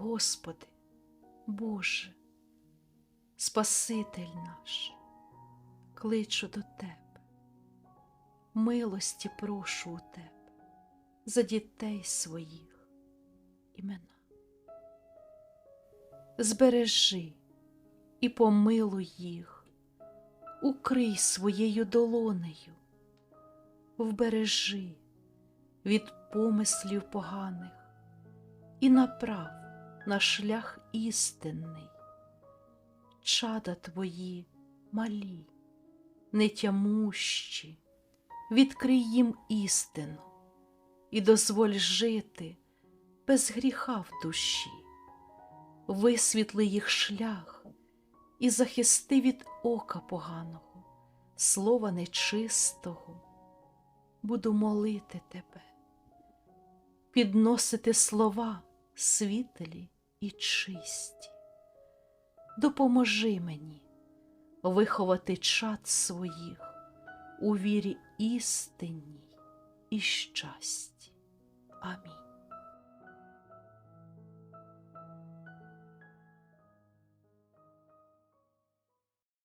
Господи, Боже, Спаситель наш, кличу до Тебе, милості прошу у Тебе за дітей своїх імена. Збережи і помилуй їх, укрий своєю долонею, вбережи від помислів поганих і направ на шлях істинний. Чада твої малі, нетямущі, відкрий їм істину і дозволь жити без гріха в душі, висвітли їх шлях і захисти від ока поганого, слова нечистого, буду молити тебе, підносити слова світлі і чисті. Допоможи мені виховати чад своїх у вірі істинній і щасті. Амінь.